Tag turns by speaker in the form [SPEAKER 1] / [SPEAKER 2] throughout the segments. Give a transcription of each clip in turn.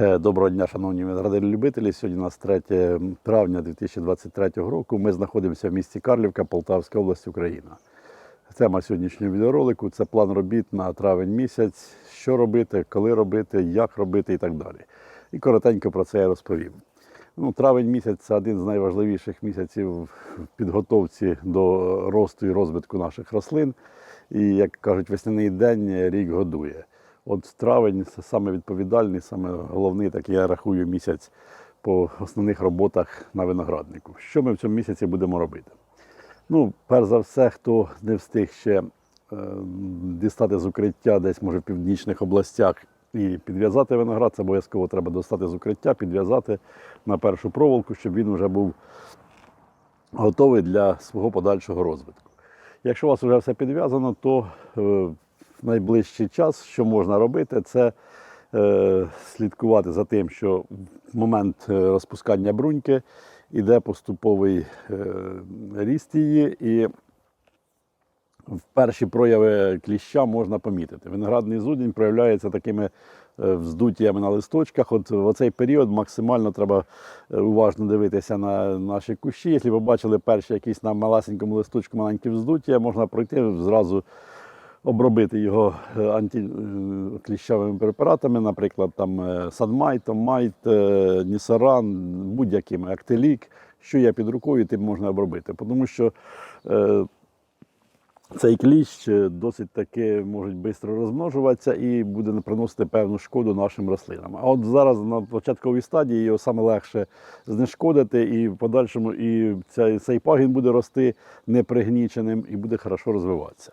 [SPEAKER 1] Е, Доброго дня, шановні виноградарі-любителі. Сьогодні у нас 3 травня 2023 року. Ми знаходимося в місті Карлівка, Полтавська область, Україна. Тема сьогоднішнього відеоролику це план робіт на травень місяць, що робити, коли робити, як робити і так далі. І коротенько про це я розповім. Ну, травень місяць це один з найважливіших місяців в підготовці до росту і розвитку наших рослин. І, як кажуть, весняний день рік годує. От травень це саме відповідальний, саме головний, так я рахую, місяць по основних роботах на винограднику. Що ми в цьому місяці будемо робити? Ну, перш за все, хто не встиг ще е, дістати з укриття десь, може, в північних областях і підв'язати виноград, це обов'язково треба достати з укриття, підв'язати на першу проволоку, щоб він вже був готовий для свого подальшого розвитку. Якщо у вас вже все підв'язано, то е, в найближчий час, що можна робити, це е, слідкувати за тим, що в момент е, розпускання бруньки йде поступовий е, ріст її, і в перші прояви кліща можна помітити. Виноградний зудень проявляється такими е, вздуттями на листочках. От в цей період максимально треба е, уважно дивитися на наші кущі. Якщо ви бачили перші якісь на малесенькому листочку маленькі вздуття, можна пройти зразу обробити його е, антикліщовими препаратами, наприклад, там е, Садмайтом, Майт, е, Нісаран, будь-якими, Актелік, що є під рукою, тим можна обробити. Тому що е, цей кліщ е, досить таки може швидко розмножуватися і буде приносити певну шкоду нашим рослинам. А от зараз на початковій стадії його саме легше знешкодити, і в подальшому і цей, цей пагін буде рости непригніченим і буде хорошо розвиватися.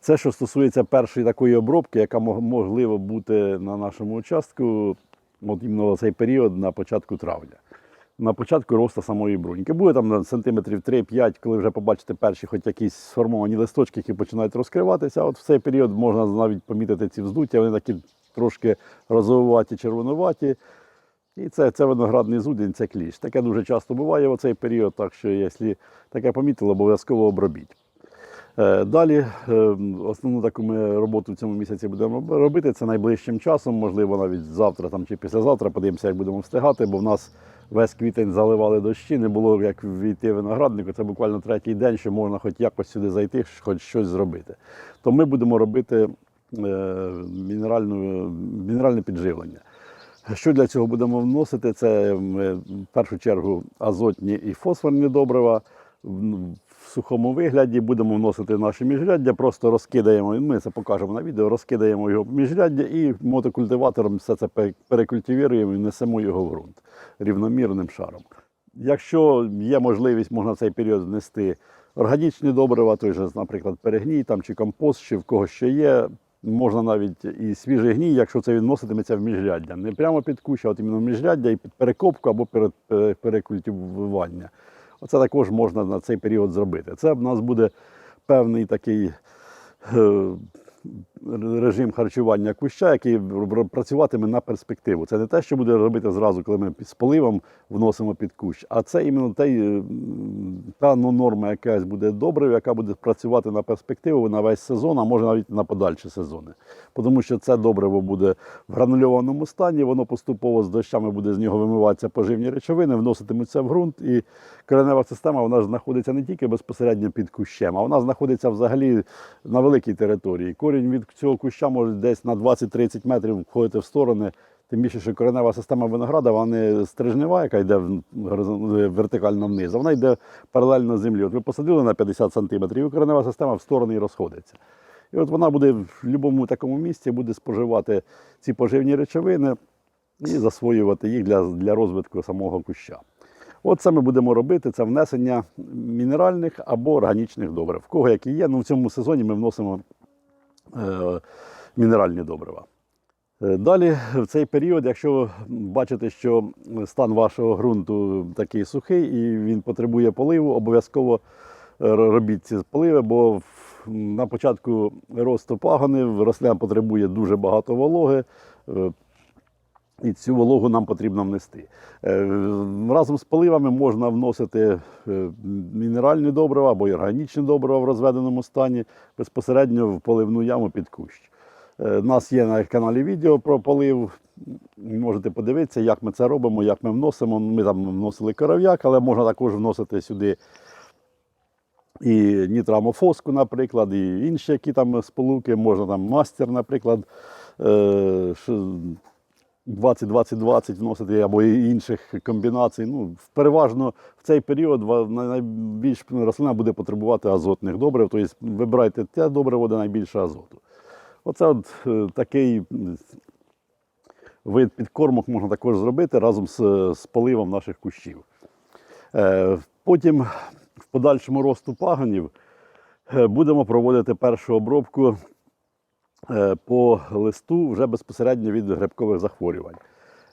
[SPEAKER 1] Це що стосується першої такої обробки, яка можливо бути на нашому участку, от іменно цей період на початку травня. На початку росту самої бруньки. Буде там сантиметрів 3-5, коли вже побачите перші хоч якісь сформовані листочки, які починають розкриватися. От в цей період можна навіть помітити ці вздуття, вони такі трошки розовуваті, червонуваті. І це, це виноградний зудень, це кліщ. Таке дуже часто буває в цей період, так що якщо таке помітили, обов'язково обробіть. Е, Далі е, основну таку ми роботу в цьому місяці будемо робити. Це найближчим часом, можливо, навіть завтра там, чи післязавтра. Подивимося, як будемо встигати, бо в нас весь квітень заливали дощі, не було як війти винограднику. Це буквально третій день, що можна хоч якось сюди зайти, хоч щось зробити. То ми будемо робити е, мінеральну, мінеральне підживлення. Що для цього будемо вносити? Це ми, в першу чергу азотні і фосфорні добрива. Сухому вигляді будемо вносити наші міжряддя, просто розкидаємо, ми це покажемо на відео, розкидаємо його міжряддя і мотокультиватором все це пе- перекультивуємо і несемо його в ґрунт рівномірним шаром. Якщо є можливість, можна в цей період внести органічні добрива, той же, наприклад, перегній там, чи компост, чи в кого ще є. Можна навіть і свіжий гній, якщо це відноситиметься в міжряддя. Не прямо під кущ, а от іменно в міжряддя і під перекопку або перед пере- перекультивування. Оце також можна на цей період зробити. Це в нас буде певний такий е, режим харчування куща, який працюватиме на перспективу. Це не те, що буде робити зразу, коли ми з поливом вносимо під кущ, а це іменно той, е, та ну, норма якась буде добрива, яка буде працювати на перспективу на весь сезон, а може навіть на подальші сезони. Тому що це добриво буде в гранульованому стані, воно поступово з дощами буде з нього вимиватися поживні речовини, вноситимуться в ґрунт. І коренева система вона знаходиться не тільки безпосередньо під кущем, а вона знаходиться взагалі на великій території. Корінь від цього куща може десь на 20-30 метрів входити в сторони. Тим більше, що коренева система винограда, вона не стрижнева, яка йде вертикально вниз, а вона йде паралельно землі. От ви посадили на 50 сантиметрів, і коренева система в сторони і розходиться. І от вона буде в будь-якому такому місці буде споживати ці поживні речовини і засвоювати їх для, для розвитку самого куща. От це ми будемо робити, це внесення мінеральних або органічних добрив. В кого які є, ну в цьому сезоні ми вносимо е, мінеральні добрива. Е, Далі в цей період, якщо ви бачите, що стан вашого ґрунту такий сухий і він потребує поливу, обов'язково е, робіть ці поливи, бо на початку росту пагони рослина потребує дуже багато вологи. Е, І цю вологу нам потрібно внести. Е, Разом з поливами можна вносити е, мінеральні добрива або органічні добрива в розведеному стані безпосередньо в поливну яму під кущ. Е, У нас є на каналі відео про полив. Можете подивитися, як ми це робимо, як ми вносимо. Ми там вносили коров'як, але можна також вносити сюди і нітрамофоску, наприклад, і інші які там сполуки, можна там мастер, наприклад, е, 20-20-20 вносити або інших комбінацій. Ну, переважно в цей період найбільш рослина буде потребувати азотних добрив, тобто вибирайте те добриво, де найбільше азоту. Оце от е, такий вид підкормок можна також зробити разом з, з поливом наших кущів. Е, Потім в подальшому росту пагонів е, будемо проводити першу обробку по листу вже безпосередньо від грибкових захворювань.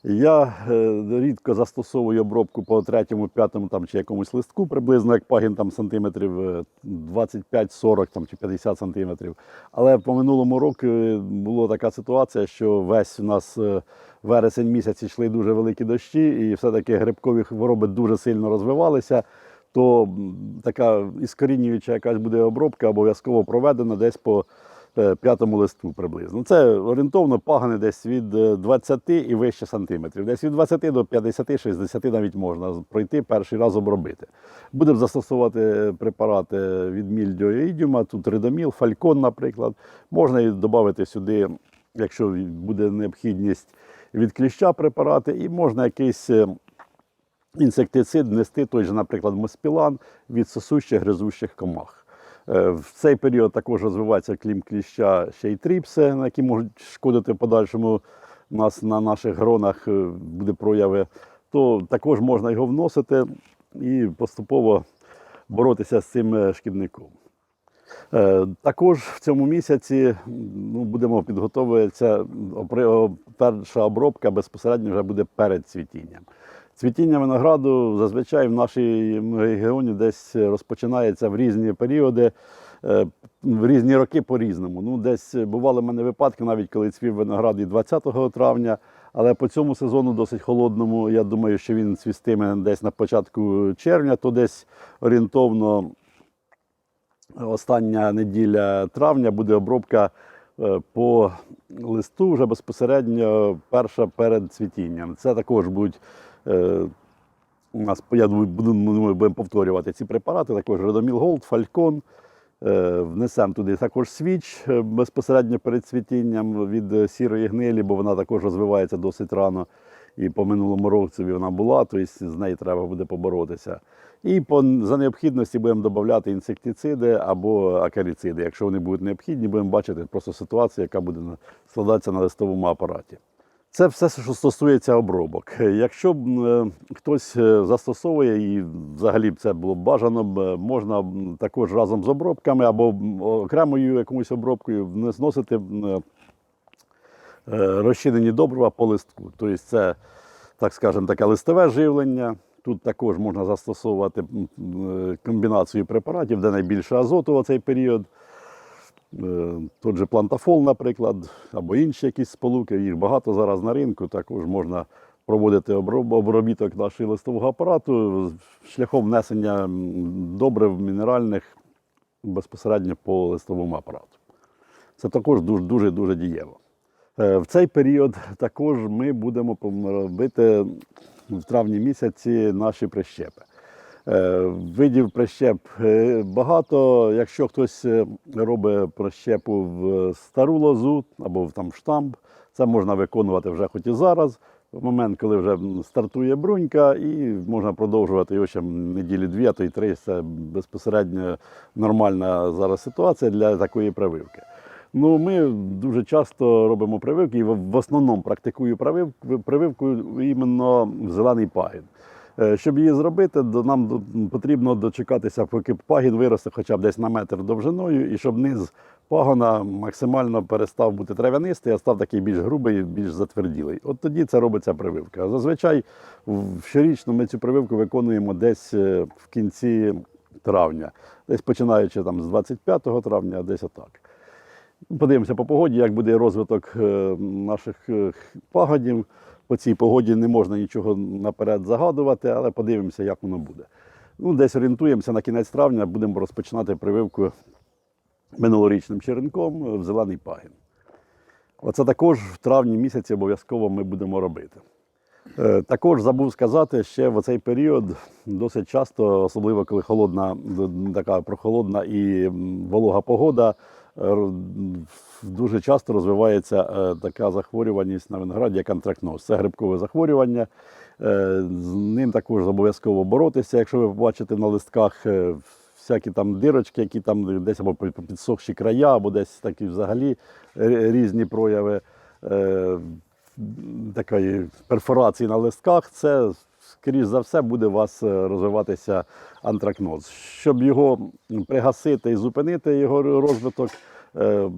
[SPEAKER 1] Я е, рідко застосовую обробку по третьому, п'ятому там, чи якомусь листку, приблизно як пагін там, сантиметрів е, 25-40 там, чи 50 сантиметрів. Але по минулому року е, була така ситуація, що весь у нас е, вересень місяць йшли дуже великі дощі, і все-таки грибкові хвороби дуже сильно розвивалися. То така іскорінююча якась буде обробка обов'язково проведена десь по е, п'ятому листу приблизно. Це орієнтовно пагани десь від е, 20 і вище сантиметрів. Десь від 20 до 50-60 навіть можна пройти перший раз обробити. Будемо застосовувати препарати від мільдіоїдіума, тут ридоміл, фалькон, наприклад. Можна і додати сюди, якщо буде необхідність від кліща препарати, і можна якийсь. е, інсектицид внести той же, наприклад, моспілан від сосущих гризущих комах. Е, В цей період також розвивається клім кліща ще й тріпси, які можуть шкодити в подальшому нас на наших гронах е, буде прояви, то також можна його вносити і поступово боротися з цим е, шкідником. Також в цьому місяці ну, будемо о, Перша обробка безпосередньо вже буде перед цвітінням. Цвітіння винограду зазвичай в нашому регіоні десь розпочинається в різні періоди, е, в різні роки по-різному. Ну, десь бували в мене випадки, навіть коли цвів виноград і 20 травня, але по цьому сезону досить холодному, я думаю, що він цвістиме десь на початку червня, то десь орієнтовно остання неділя травня буде обробка е, по листу вже безпосередньо перша перед цвітінням. Це також будуть. Е, У нас я думаю, будемо, повторювати ці препарати, також Родоміл Голд, Фалькон. Внесемо туди також свіч е, безпосередньо перед цвітінням від е, сірої гнилі, бо вона також розвивається досить рано. І по минулому році вона була, тобто з нею треба буде поборотися. І по, за необхідності будемо додати інсектициди або акаріциди. Якщо вони будуть необхідні, будемо бачити просто ситуацію, яка буде складатися на листовому апараті. Це все, що стосується обробок. Якщо б е, хтось е, застосовує і взагалі б це було б бажано, е, можна також разом з обробками або окремою якоюсь обробкою вне- зносити розчинені добрива по листку. Тобто це, так скажемо, таке листове живлення. Тут також можна застосовувати комбінацію препаратів, де найбільше азоту в цей період. Е, Тот же плантафол, наприклад, або інші якісь сполуки, їх багато зараз на ринку. Також можна проводити обробіток нашого листового апарату шляхом внесення добрив мінеральних безпосередньо по листовому апарату. Це також дуже дуже, дуже дієво. Е, В цей період також ми будемо робити в травні місяці наші прищепи. Е, Видів прищеп е, багато. Якщо хтось е, робить прищепу в стару лозу або в там штамп, це можна виконувати вже хоч і зараз. В момент, коли вже стартує брунька, і можна продовжувати його ще неділі дві, а то й три. Це безпосередньо нормальна зараз ситуація для такої прививки. Ну, ми дуже часто робимо прививки і в основному практикую прививку, прививку іменно в зелений пагін. Е, Щоб її зробити, нам потрібно дочекатися, поки пагін виросте хоча б десь на метр довжиною, і щоб низ пагона максимально перестав бути трав'янистий, а став такий більш грубий, більш затверділий. От тоді це робиться прививка. Зазвичай щорічно ми цю прививку виконуємо десь е, в кінці травня, десь починаючи там з 25 травня, десь отак. Подивимося по погоді, як буде розвиток е, наших пагодів. По цій погоді не можна нічого наперед загадувати, але подивимося, як воно буде. Ну, десь орієнтуємося на кінець травня, будемо розпочинати прививку минулорічним черенком в зелений пагін. Оце також в травні місяці обов'язково ми будемо робити. Е, Також забув сказати, ще в цей період досить часто, особливо коли холодна, така прохолодна і волога погода, дуже часто розвивається е, така захворюваність на винограді, як антракноз. Це грибкове захворювання. Е, З ним також обов'язково боротися. Якщо ви побачите на листках е, всякі там дирочки, які там десь або підсохші края, або десь такі взагалі різні прояви такої перфорації на листках, це скоріш за все буде у вас е, розвиватися антракноз. Щоб його пригасити і зупинити його розвиток, е,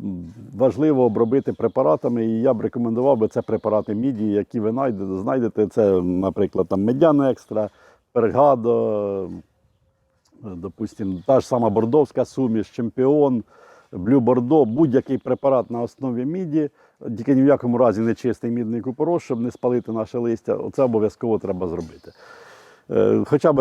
[SPEAKER 1] важливо обробити препаратами. І я б рекомендував би це препарати міді, які ви знайдете. Це, наприклад, там медяна екстра, пергадо, допустим, та ж сама бордовська суміш, чемпіон, блю бордо, будь-який препарат на основі міді, тільки ні в якому разі не чистий мідний купорос, щоб не спалити наше листя. Це обов'язково треба зробити. Е, Хоча б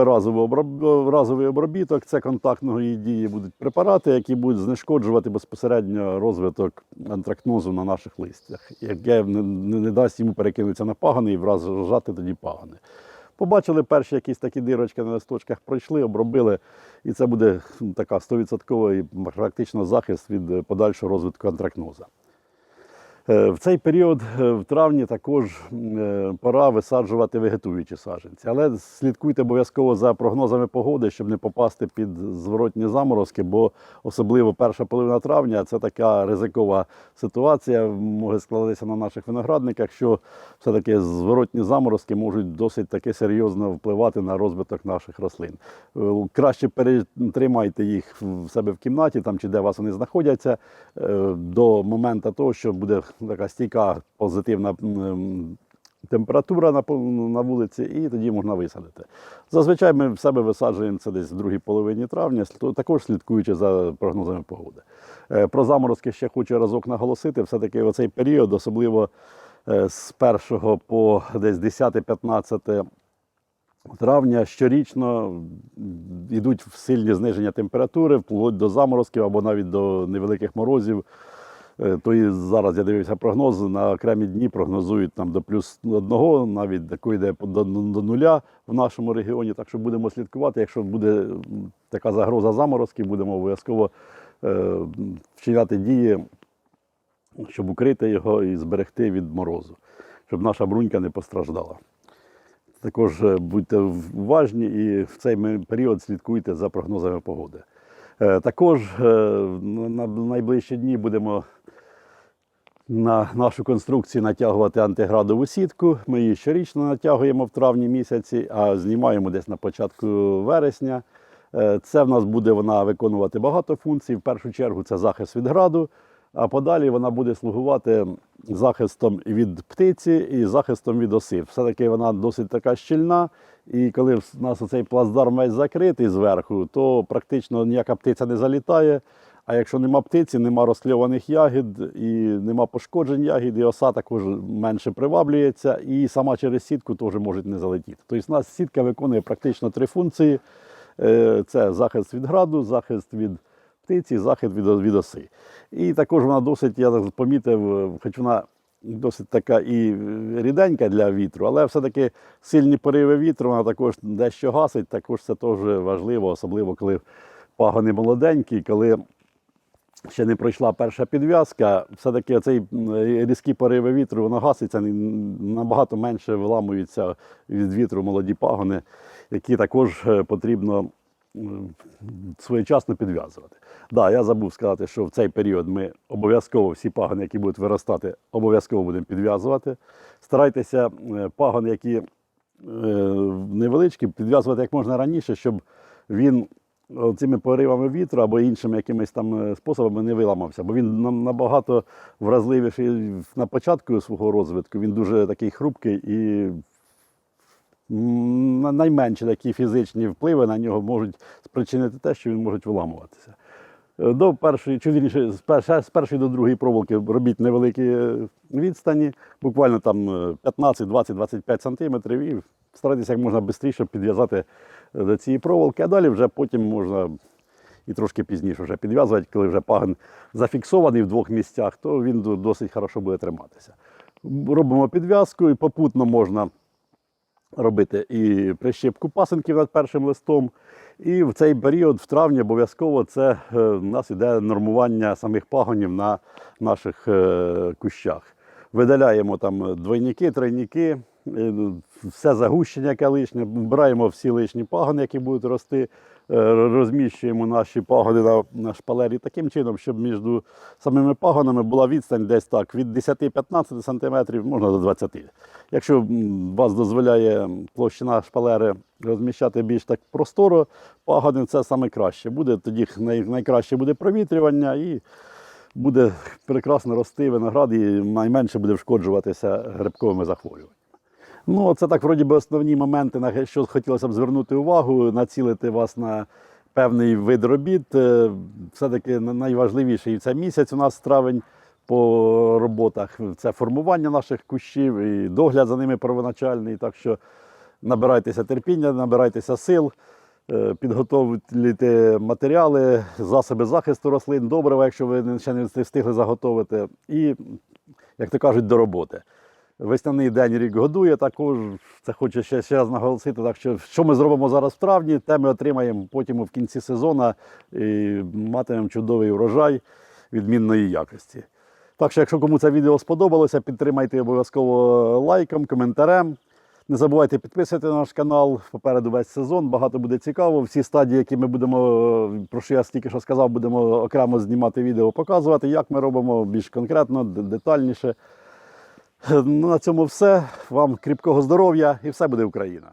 [SPEAKER 1] разовий, обробіток, це контактної дії будуть препарати, які будуть знешкоджувати безпосередньо розвиток антракнозу на наших листях, яке не, дасть йому перекинутися на пагани і враз рожати тоді пагани. Побачили перші якісь такі дирочки на листочках, пройшли, обробили, і це буде така 100% практично захист від подальшого розвитку антракноза. Е, В цей період, е, в травні, також е, пора висаджувати вегетуючі саджанці. Але слідкуйте обов'язково за прогнозами погоди, щоб не попасти під зворотні заморозки, бо особливо перша половина травня це така ризикова ситуація, може складатися на наших виноградниках, що все-таки зворотні заморозки можуть досить таки серйозно впливати на розвиток наших рослин. Краще перетримайте їх в себе в кімнаті, там чи де вас вони знаходяться, до моменту того, що буде така стійка позитивна температура на, на вулиці, і тоді можна висадити. Зазвичай ми в себе висаджуємо це десь в другій половині травня, також слідкуючи за прогнозами погоди. Е, Про заморозки ще хочу разок наголосити. Все-таки в цей період, особливо е, з 1 по десь 10-15 травня щорічно йдуть сильні зниження температури, вплоть до заморозків або навіть до невеликих морозів. Е, То і зараз я дивився прогноз, на окремі дні прогнозують там до плюс одного, навіть тако йде до, до нуля в нашому регіоні. Так що будемо слідкувати. Якщо буде така загроза заморозків, будемо обов'язково е, вчиняти дії, щоб укрити його і зберегти від морозу, щоб наша брунька не постраждала. Також е, будьте уважні і в цей період слідкуйте за прогнозами погоди. Е, Також на найближчі дні будемо на нашу конструкцію натягувати антиградову сітку. Ми її щорічно натягуємо в травні місяці, а знімаємо десь на початку вересня. Е, Це в нас буде вона виконувати багато функцій. В першу чергу це захист від граду, а подалі вона буде слугувати захистом від птиці і захистом від оси. Все-таки вона досить така щільна. І коли в нас оцей плацдарм весь закритий зверху, то практично ніяка птиця не залітає. А якщо нема птиці, нема розкльованих ягід і нема пошкоджень ягід, і оса також менше приваблюється, і сама через сітку теж може не залетіти. Тобто у нас сітка виконує практично три функції: Е, це захист від граду, захист від птиці, захист від, від оси. І також вона досить, я так помітив, хоч вона досить така і ріденька для вітру, але все-таки сильні пориви вітру вона також дещо гасить, також це теж важливо, особливо коли пагони молоденькі, коли ще не пройшла перша підв'язка, все-таки цей різкі пориви вітру воно гаситься, набагато менше виламуються від вітру молоді пагони, які також е, потрібно своєчасно підв'язувати. Да, я забув сказати, що в цей період ми обов'язково всі пагони, які будуть виростати, обов'язково будемо підв'язувати. Старайтеся е, пагони, які е, невеличкі, підв'язувати як можна раніше, щоб він цими поривами вітру або іншими якимись там е, способами не виламався, бо він набагато вразливіший на початку свого розвитку. Він дуже такий хрупкий і найменші такі фізичні впливи на нього можуть спричинити те, що він може виламуватися. Е, До першої, чи вірніше, з першої, до другої проволоки робіть невеликі е, відстані, буквально там е, 15, 20, 25 сантиметрів, і старайтеся як можна швидше підв'язати е, до цієї проволоки, а далі вже потім можна і трошки пізніше вже підв'язувати, коли вже пагон зафіксований в двох місцях, то він досить хорошо буде триматися. Робимо підв'язку і попутно можна робити і прищепку пасинків над першим листом. І в цей період, в травні, обов'язково це в у нас іде нормування самих пагонів на наших е, кущах. Видаляємо там двойники, тройники, е, все загущення, яке лишнє, вбираємо всі лишні пагони, які будуть рости, е, розміщуємо наші пагони на, на шпалері таким чином, щоб між самими пагонами була відстань десь так від 10-15 см, можна до 20 Якщо вас дозволяє площина шпалери розміщати більш так просторо, пагони це саме краще. Буде тоді най, найкраще буде провітрювання і буде прекрасно рости виноград і найменше буде вшкоджуватися грибковими захворюваннями. Ну, це так, вроді би, основні моменти, на що хотілося б звернути увагу, націлити вас на певний вид робіт. Е, Все-таки найважливіший це місяць у нас травень по роботах. Це формування наших кущів і догляд за ними первоначальний. Так що набирайтеся терпіння, набирайтеся сил, е, підготовлюйте матеріали, засоби захисту рослин, добрива, якщо ви ще не встигли заготовити. І, як то кажуть, до роботи. Весняний день рік годує, також це хочу ще, ще раз наголосити. Так що, що ми зробимо зараз в травні, те ми отримаємо потім в кінці сезону і матимемо чудовий врожай відмінної якості. Так що, якщо кому це відео сподобалося, підтримайте обов'язково лайком, коментарем. Не забувайте підписувати на наш канал. Попереду весь сезон, багато буде цікаво. Всі стадії, які ми будемо, про що я стільки що сказав, будемо окремо знімати відео, показувати, як ми робимо більш конкретно, детальніше. Ну, на цьому все. Вам кріпкого здоров'я і все буде Україна!